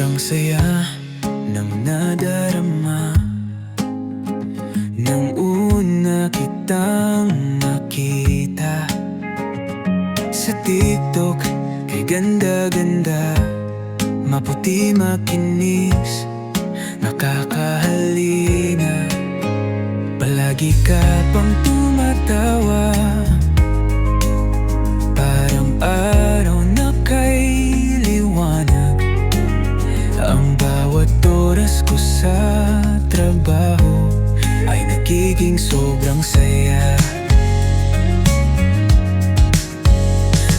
Sobrang saya ng nadarama. Nang una kitang nakita Sa TikTok ay ganda-ganda. Maputi makinis Nakakahalina. Palagi ka pang tumatawa. Ay nagiging sobrang saya.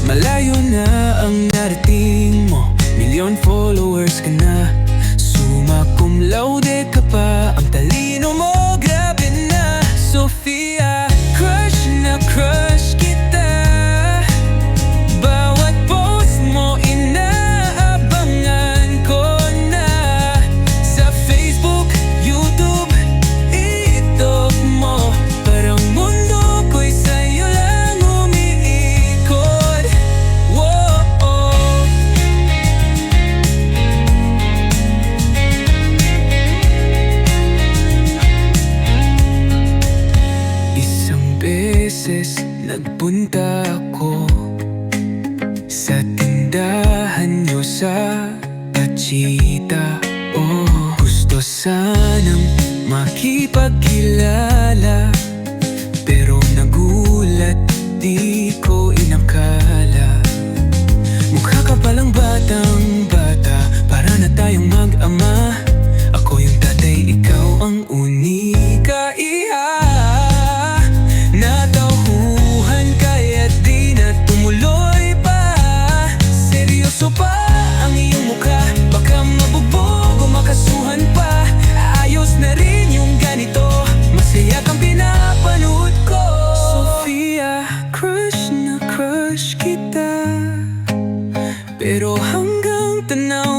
Malayo na ang narating mo. Milyon followers ka na. Summa cum laude ka beses nagpunta ako Sa tindahan nyo sa Tachita Oh, gusto sanang makipagkilala Pero nagulat, di ko inakala. Mukha ka palang batang Pero hanggang tanaw